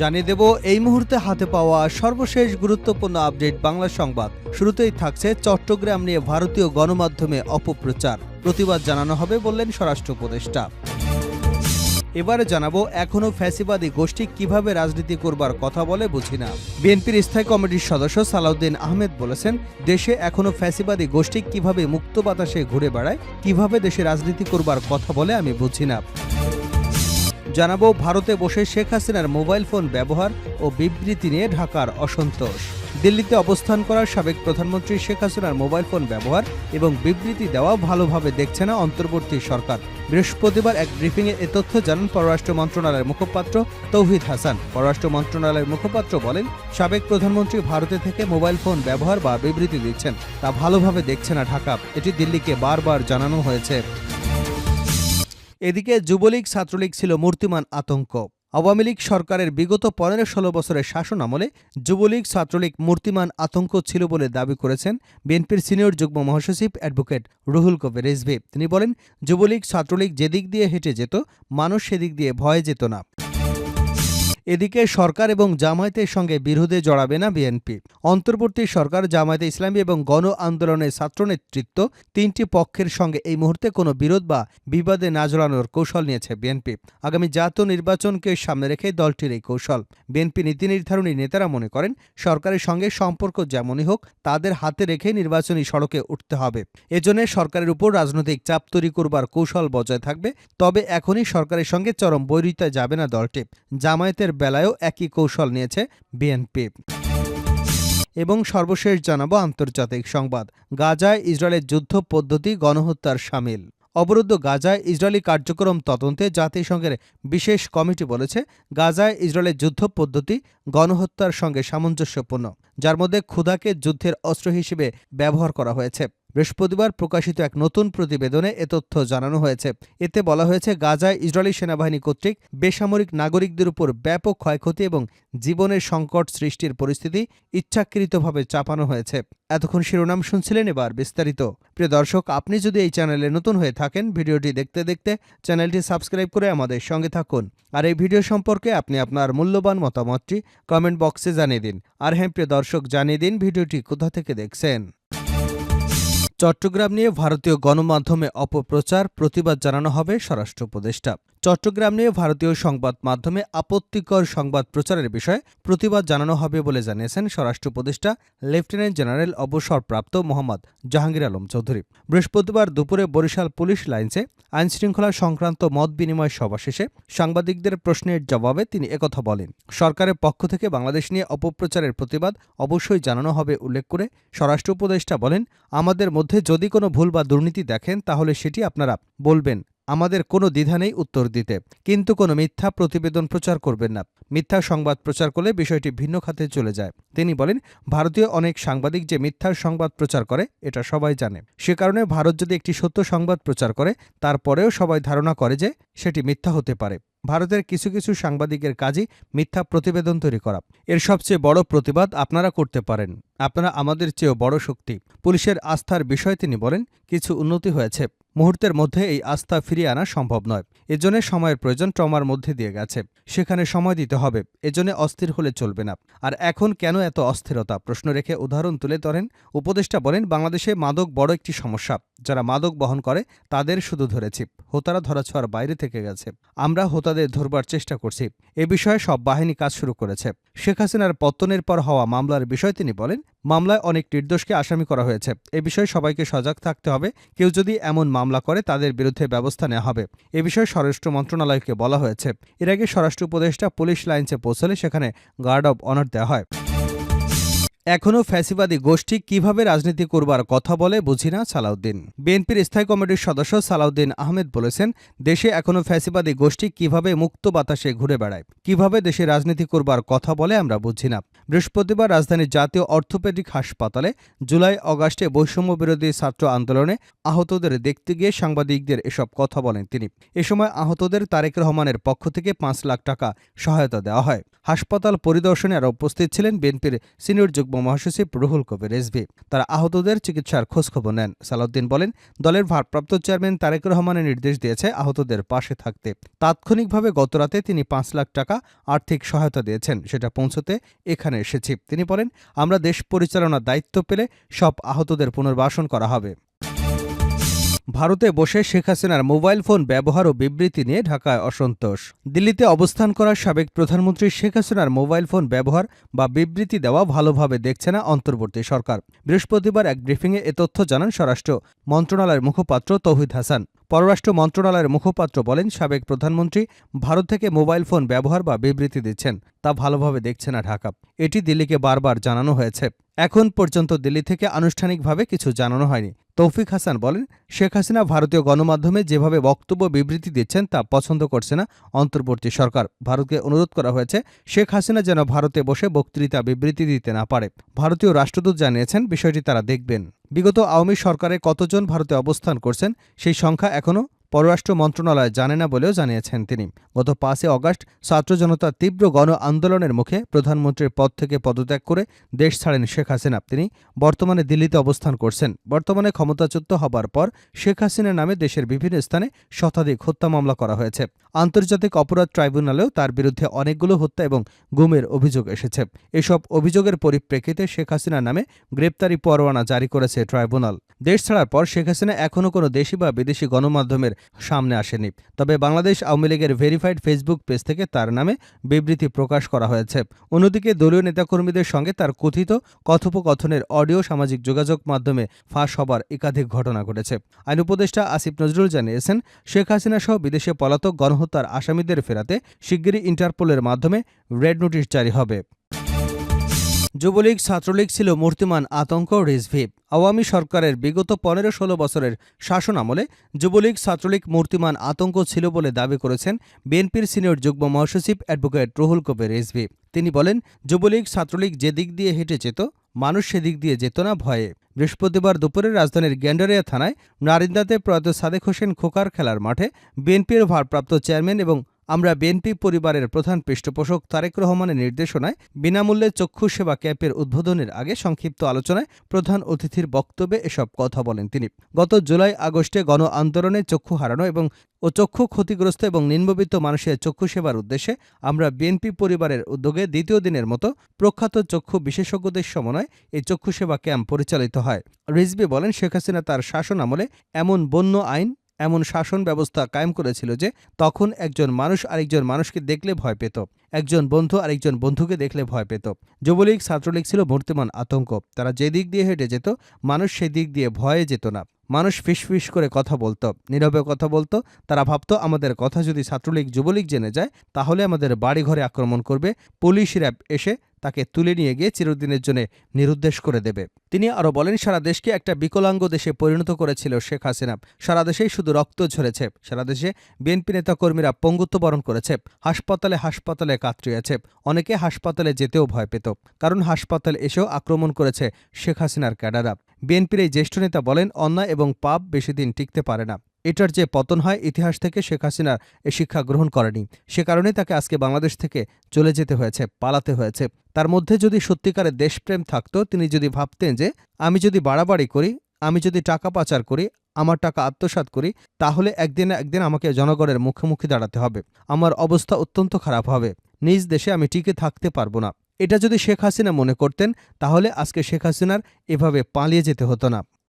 জানিয়ে দেব, এই মুহূর্তে হাতে পাওয়া সর্বশেষ গুরুত্বপূর্ণ আপডেট বাংলা সংবাদ। শুরুতেই থাকছে চট্টগ্রাম নিয়ে ভারতীয় গণমাধ্যমে অপপ্রচার। প্রতিবাদ জানানো হবে বললেন স্বরাষ্ট্র উপদেষ্টা। এবারে জানাব, এখনও ফ্যাসিবাদী গোষ্ঠী কীভাবে রাজনীতি করবার কথা বলে বুঝি না। বিএনপির স্থায়ী কমিটির সদস্য সালাউদ্দিন আহমেদ বলেছেন, দেশে এখনও ফ্যাসিবাদী গোষ্ঠী কীভাবে মুক্ত বাতাসে ঘুরে বেড়ায়, কীভাবে দেশে রাজনীতি করবার কথা বলে আমি বুঝি না। জানাব, ভারতে বসে শেখ হাসিনার মোবাইল ফোন ব্যবহার ও বিবৃতি নিয়ে ঢাকার অসন্তোষ। দিল্লিতে অবস্থান করা সাবেক প্রধানমন্ত্রী শেখ হাসিনার মোবাইল ফোন ব্যবহার এবং বিবৃতি দেওয়া ভালোভাবে দেখছে না অন্তর্বর্তী সরকার। বৃহস্পতিবার এক ব্রিফিংয়ে এ তথ্য জানান পররাষ্ট্র মন্ত্রণালয়ের মুখপাত্র তৌহিদ হাসান। পররাষ্ট্র মন্ত্রণালয়ের মুখপাত্র বলেন, সাবেক প্রধানমন্ত্রী ভারতে থেকে মোবাইল ফোন ব্যবহার বা বিবৃতি দিচ্ছেন, তা ভালোভাবে দেখছে না ঢাকা। এটি দিল্লিকে বারবার জানানো হয়েছে। এদিকে যুবলীগ, ছাত্রলীগ ছিল মূর্তিমান আতঙ্ক। আওয়ামী লীগ সরকারের বিগত পনেরো ষোলো বছরের শাসন আমলে যুবলীগ, ছাত্রলীগ মূর্তিমান আতঙ্ক ছিল বলে দাবি করেছেন বিএনপির সিনিয়র যুগ্ম মহাসচিব অ্যাডভোকেট রুহুল কবির রিজভি। তিনি বলেন, যুবলীগ, ছাত্রলীগ যেদিক দিয়ে হেঁটে যেত, মানুষ সেদিক দিয়ে ভয়ে যেত না। এদিকে সরকার এবং জামায়াতের সঙ্গে বিরোধে জড়াবে না বিএনপি। অন্তর্বর্তী সরকার, জামায়াতে ইসলামী এবং গণ আন্দোলনের ছাত্র নেতৃত্ব তিনটি পক্ষের সঙ্গে এই মুহূর্তে কোনো বিরোধ বা বিবাদে না জড়ানোর কৌশল নিয়েছে বিএনপি। আগামী জাতীয় নির্বাচনকে সামনে রেখে দলটির এই কৌশল। বিএনপি নীতি নির্ধারণী নেতারা মনে করেন, সরকারের সঙ্গে সম্পর্ক যেমনই হোক, তাদের হাতে রেখে নির্বাচনী সড়কে উঠতে হবে। এজন্য সরকারের উপর রাজনৈতিক চাপ তৈরি করবার কৌশল বজায় থাকবে, তবে এখনই সরকারের সঙ্গে চরম বৈরিতায় যাবে না দলটি। জামায়াতের বেলায়ও একই কৌশল নিয়েছে বিএনপি। এবং সর্বশেষ জানাব আন্তর্জাতিক সংবাদ। গাজায় ইসরায়েলের যুদ্ধ পদ্ধতি গণহত্যার সামিল। অবরুদ্ধ গাজায় ইসরায়েলি কার্যক্রম তদন্তে জাতিসংঘের বিশেষ কমিটি বলেছে, গাজায় ইসরায়েলের যুদ্ধ পদ্ধতি গণহত্যার সঙ্গে সামঞ্জস্যপূর্ণ, যার মধ্যে ক্ষুধাকে যুদ্ধের অস্ত্র হিসেবে ব্যবহার করা হয়েছে। বৃহস্পতিবার প্রকাশিত এক নতুন প্রতিবেদনে এ তথ্য জানানো হয়েছে। এতে বলা হয়েছে, গাজায় ইসরায়েলি সেনাবাহিনী কর্তৃক বেসামরিক নাগরিকদের উপর ব্যাপক ক্ষয়ক্ষতি এবং জীবনের সংকট সৃষ্টির পরিস্থিতি ইচ্ছাকৃতভাবে চাপানো হয়েছে। এতক্ষণ শিরোনাম শুনছিলেন এবার বিস্তারিত। প্রিয় দর্শক, আপনি যদি এই চ্যানেলে নতুন হয়ে থাকেন, ভিডিওটি দেখতে দেখতে চ্যানেলটি সাবস্ক্রাইব করে আমাদের সঙ্গে থাকুন। আর এই ভিডিও সম্পর্কে আপনি আপনার মূল্যবান মতামতটি কমেন্ট বক্সে জানিয়ে দিন। আর হ্যাঁ প্রিয় দর্শক, জানিয়ে দিন ভিডিওটি কোথা থেকে দেখছেন। চট্টগ্রাম নিয়ে ভারতীয় গণমাধ্যমে অপপ্রচার প্রতিবাদ জানানো হবে স্বরাষ্ট্র উপদেষ্টা। চট্টগ্রাম নিয়ে ভারতীয় সংবাদ মাধ্যমে আপত্তিকর সংবাদ প্রচারের বিষয়ে প্রতিবাদ জানানো হবে বলে জানিয়েছেন স্বরাষ্ট্র উপদেষ্টা লেফটেন্যান্ট জেনারেল অবসরপ্রাপ্ত মোহাম্মদ জাহাঙ্গীর আলম চৌধুরী। বৃহস্পতিবার দুপুরে বরিশাল পুলিশ লাইন্সে আইনশৃঙ্খলা সংক্রান্ত মত বিনিময় সভা শেষে সাংবাদিকদের প্রশ্নের জবাবে তিনি একথা বলেন, সরকারের পক্ষ থেকে বাংলাদেশ নিয়ে অপপ্রচারের প্রতিবাদ অবশ্যই জানানো হবে উল্লেখ করে স্বরাষ্ট্র উপদেষ্টা বলেন, আমাদের মধ্যে যদি কোনো ভুল বা দুর্নীতি দেখেন তাহলে সেটি আপনারা বলবেন। আমাদের কোনো দ্বিধা নেই উত্তর দিতে। কিন্তু কোনো মিথ্যা প্রতিবেদন প্রচার করবেন না। মিথ্যা সংবাদ প্রচার করলে বিষয়টি ভিন্ন খাতে চলে যায়। তিনি বলেন, ভারতীয় অনেক সাংবাদিক যে মিথ্যার সংবাদ প্রচার করে, এটা সবাই জানে। সে কারণে ভারত যদি একটি সত্য সংবাদ প্রচার করে, তারপরেও সবাই ধারণা করে যে সেটি মিথ্যা হতে পারে। ভারতের কিছু কিছু সাংবাদিকের কাজই মিথ্যা প্রতিবেদন তৈরি করা। এর সবচেয়ে বড় প্রতিবাদ আপনারা করতে পারেন। আপনারা আমাদের চেয়েও বড় শক্তি। পুলিশের আস্থার বিষয়ে তিনি বলেন, কিছু উন্নতি হয়েছে। মুহূর্তের মধ্যে এই আস্থা ফিরিয়ে আনা সম্ভব নয়। এজন্য সময়ের প্রয়োজন ট্রমার মধ্যে দিয়ে গেছে। সেখানে সময় দিতে হবে। এজন্য অস্থির হলে চলবে না। আর এখন কেন এত অস্থিরতা? প্রশ্ন রেখে উদাহরণ তুলে ধরেন। উপদেষ্টা বলেন, বাংলাদেশে মাদক বড় একটি সমস্যা। যারা মাদক বহন করে, তাদের শুধু ধরেছি। হোতারা ধরাছোঁয়ার বাইরে থেকে গেছে। আমরা হোতাদের ধরবার চেষ্টা করছি। এ বিষয়ে সব বাহিনী কাজ শুরু করেছে। শেখ হাসিনার পত্তনের পর হওয়া মামলার বিষয় তিনি বলেন, মামলায় অনেক নির্দোষকে আসামি করা হয়েছে। এ বিষয়ে সবাইকে সজাগ থাকতে হবে। কেউ যদি এমন মামলা করে, তাদের বিরুদ্ধে ব্যবস্থা নেওয়া হবে। এ বিষয়ে স্বরাষ্ট্র মন্ত্রণালয়কে বলা হয়েছে। এর আগে স্বরাষ্ট্র উপদেষ্টা পুলিশ লাইন্সে পৌঁছলে সেখানে গার্ড অব অনার দেওয়া হয়। এখনও ফ্যাসিবাদী গোষ্ঠী কীভাবে রাজনীতি করবার কথা বলে বুঝি না সালাউদ্দিন। বিএনপির স্থায়ী কমিটির সদস্য সালাউদ্দিন আহমেদ বলেছেন, দেশে এখনও ফ্যাসিবাদী গোষ্ঠী কীভাবে মুক্ত বাতাসে ঘুরে বেড়ায়, কীভাবে দেশে রাজনীতি করবার কথা বলে আমরা বুঝি না। বৃহস্পতিবার রাজধানীর জাতীয় অর্থোপেডিক হাসপাতালে জুলাই অগাস্টে বৈষম্য বিরোধী ছাত্র আন্দোলনে আহতদের দেখতে গিয়ে সাংবাদিকদের এসব কথা বলেন তিনি। এ সময় আহতদের তারেক রহমানের পক্ষ থেকে পাঁচ লাখ টাকা সহায়তা দেওয়া হয়। হাসপাতাল পরিদর্শনে আরও উপস্থিত ছিলেন বিএনপির সিনিয়র যুগ্ম মহাসচিব রুহুল কবির রেজভি তারা আহতদের চিকিৎসার খোঁজখবর নেন। সালাউদ্দিন বলেন, দলের ভারপ্রাপ্ত চেয়ারম্যান তারেক রহমানের নির্দেশ দিয়েছে আহতদের পাশে থাকতে। তাৎক্ষণিকভাবে গতরাতে তিনি পাঁচ লাখ টাকা আর্থিক সহায়তা দিয়েছেন। সেটা পৌঁছতে এখানে এসেছি। তিনি বলেন, আমরা দেশ পরিচালনার দায়িত্ব পেলে সব আহতদের পুনর্বাসন করা হবে। ভারতে বসে শেখ হাসিনার মোবাইল ফোন ব্যবহার ও বিবৃতি নিয়ে ঢাকায় অসন্তোষ। দিল্লিতে অবস্থান করা সাবেক প্রধানমন্ত্রী শেখ হাসিনার মোবাইল ফোন ব্যবহার বা বিবৃতি দেওয়া ভালোভাবে দেখছে না অন্তর্বর্তী সরকার। বৃহস্পতিবার এক ব্রিফিংয়ে এ তথ্য জানান স্বরাষ্ট্র মন্ত্রণালয়ের মুখপাত্র তৌহিদ হাসান। পররাষ্ট্র মন্ত্রণালয়ের মুখপাত্র বলেন, সাবেক প্রধানমন্ত্রী ভারত থেকে মোবাইল ফোন ব্যবহার বা বিবৃতি দিচ্ছেন, তা ভালোভাবে দেখছে না ঢাকা। এটি দিল্লিকে বারবার জানানো হয়েছে। এখন পর্যন্ত দিল্লি থেকে আনুষ্ঠানিকভাবে কিছু জানানো হয়নি। তৌফিক হাসান বলেন, শেখ হাসিনা ভারতীয় গণমাধ্যমে যেভাবে বক্তব্য, বিবৃতি দিচ্ছেন, তা পছন্দ করছে না অন্তর্বর্তী সরকার। ভারতকে অনুরোধ করা হয়েছে, শেখ হাসিনা যেন ভারতে বসে বক্তৃতা, বিবৃতি দিতে না পারে। ভারতীয় রাষ্ট্রদূত জানিয়েছেন, বিষয়টি তারা দেখবেন। বিগত আওয়ামী সরকারে কতজন ভারতে অবস্থান করছেন সেই সংখ্যা এখনও পররাষ্ট্র মন্ত্রণালয় জানে না বলেও জানিয়েছেন তিনি। গত পাঁচই অগাস্ট ছাত্র জনতার তীব্র গণ আন্দোলনের মুখে প্রধানমন্ত্রীর পদ থেকে পদত্যাগ করে দেশ ছাড়েন শেখ হাসিনা। তিনি বর্তমানে দিল্লিতে অবস্থান করছেন। বর্তমানে ক্ষমতাচ্যুত হবার পর শেখ হাসিনার নামে দেশের বিভিন্ন স্থানে শতাধিক হত্যা মামলা করা হয়েছে। আন্তর্জাতিক অপরাধ ট্রাইব্যুনালেও তার বিরুদ্ধে অনেকগুলো হত্যা এবং গুমের অভিযোগ এসেছে। এসব অভিযোগের পরিপ্রেক্ষিতে শেখ হাসিনার নামে গ্রেপ্তারি পরোয়ানা জারি করেছে ট্রাইব্যুনাল। দেশ ছাড়ার পর শেখ হাসিনা এখনও কোনো দেশি বা বিদেশি গণমাধ্যমের সামনে আসেনি। তবে বাংলাদেশ আওয়ামী লীগের ভেরিফাইড ফেসবুক পেজ থেকে তার নামে বিবৃতি প্রকাশ করা হয়েছে। অন্যদিকে দলীয় নেতাকর্মীদের সঙ্গে তার কথিত কথোপকথনের অডিও সামাজিক যোগাযোগ মাধ্যমে ফাঁস হবার একাধিক ঘটনা ঘটেছে। আইন উপদেষ্টা আসিফ নজরুল জানিয়েছেন, শেখ হাসিনা সহ বিদেশে পলাতক গণহত্যার আসামিদের ফেরাতে শিগগিরই ইন্টারপোলের মাধ্যমে রেড নোটিশ জারি হবে। যুবলীগ, ছাত্রলীগ ছিল মূর্তিমান আতঙ্ক রিজভি আওয়ামী সরকারের বিগত পনেরো ষোলো বছরের শাসন আমলে যুবলীগ, ছাত্রলীগ মূর্তিমান আতঙ্ক ছিল বলে দাবি করেছেন বিএনপির সিনিয়র যুগ্ম মহাসচিব অ্যাডভোকেট রুহুল কবির রিজভি। তিনি বলেন, যুবলীগ, ছাত্রলীগ যে দিক দিয়ে হেঁটে যেত, মানুষ সেদিক দিয়ে যেত না ভয়ে। বৃহস্পতিবার দুপুরে রাজধানীর গ্যান্ডারিয়া থানায় নারিন্দাতে প্রয়াত সাদেক হোসেন খোকার খেলার মাঠে বিএনপির ভারপ্রাপ্ত চেয়ারম্যান এবং আমরা বিএনপি পরিবারের প্রধান পৃষ্ঠপোষক তারেক রহমানের নির্দেশনায় বিনামূল্যে চক্ষু সেবা ক্যাম্পের উদ্বোধনের আগে সংক্ষিপ্ত আলোচনায় প্রধান অতিথির বক্তব্যে এসব কথা বলেন তিনি। গত জুলাই আগস্টে গণ আন্দোলনে চক্ষু হারানো এবং ও চক্ষু ক্ষতিগ্রস্ত এবং নিম্নবিত্ত মানুষের চক্ষু সেবার উদ্দেশ্যে আমরা বিএনপি পরিবারের উদ্যোগে দ্বিতীয় দিনের মতো প্রখ্যাত চক্ষু বিশেষজ্ঞদের সমন্বয় এই চক্ষু সেবা ক্যাম্প পরিচালিত হয়। রিজবি বলেন, শেখ হাসিনা তার শাসন আমলে এমন বন্য আইন এমন শাসন ব্যবস্থা কায়েম করেছিল যে তখন একজন মানুষ আরেকজন মানুষকে দেখলে ভয় পেত। একজন বন্ধু আরেকজন বন্ধুকে দেখলে ভয় পেত। যুবলীগ, ছাত্রলীগ ছিল মূর্তিমান আতঙ্ক। তারা যে দিক দিয়ে হেঁটে যেত, মানুষ সেই দিক দিয়ে ভয়ে যেত না। মানুষ ফিসফিস করে কথা বলতো, নীরবে কথা বলতো। তারা ভাবতো, আমাদের কথা যদি ছাত্রলীগ, যুবলীগ জেনে যায়, তাহলে আমাদের বাড়িঘরে আক্রমণ করবে। পুলিশ র্যাব এসে তাকে তুলে নিয়ে গিয়ে চিরদিনের জন্য নিরুদ্দেশ করে দেবে। তিনি আরও বলেন, সারা দেশকে একটা বিকলাঙ্গ দেশে পরিণত করেছিল শেখ হাসিনা। সারা দেশেই শুধু রক্ত ঝরেছে। সারা দেশে বিএনপি নেতাকর্মীরা পঙ্গুত্ব বরণ করেছে। হাসপাতালে হাসপাতালে কাতরিয়েছে অনেকে হাসপাতালে যেতেও ভয় পেত। কারণ হাসপাতালে এসেও আক্রমণ করেছে শেখ হাসিনার ক্যাডাররা। বিএনপির এই জ্যেষ্ঠ নেতা বলেন, অন্যায় এবং পাপ বেশি দিন টিকতে পারে না। এটার যে পতন হয়, ইতিহাস থেকে শেখ হাসিনা এ শিক্ষা গ্রহণ করেনি। সে কারণেই তাকে আজকে বাংলাদেশ থেকে চলে যেতে হয়েছে, পালাতে হয়েছে। তার মধ্যে যদি সত্যিকারের দেশপ্রেম থাকতো, তিনি যদি ভাবতেন যে, আমি যদি বাড়াবাড়ি করি, আমি যদি টাকা পাচার করি, আমার টাকা আত্মসাৎ করি, তাহলে একদিন একদিন আমাকে জনগণের মুখোমুখি দাঁড়াতে হবে। আমার অবস্থা অত্যন্ত খারাপ হবে। নিজ দেশে আমি টিকে থাকতে পারব না। এটা যদি শেখ হাসিনা মনে করতেন, তাহলে আজকে শেখ হাসিনার এভাবে পালিয়ে যেতে হতো না।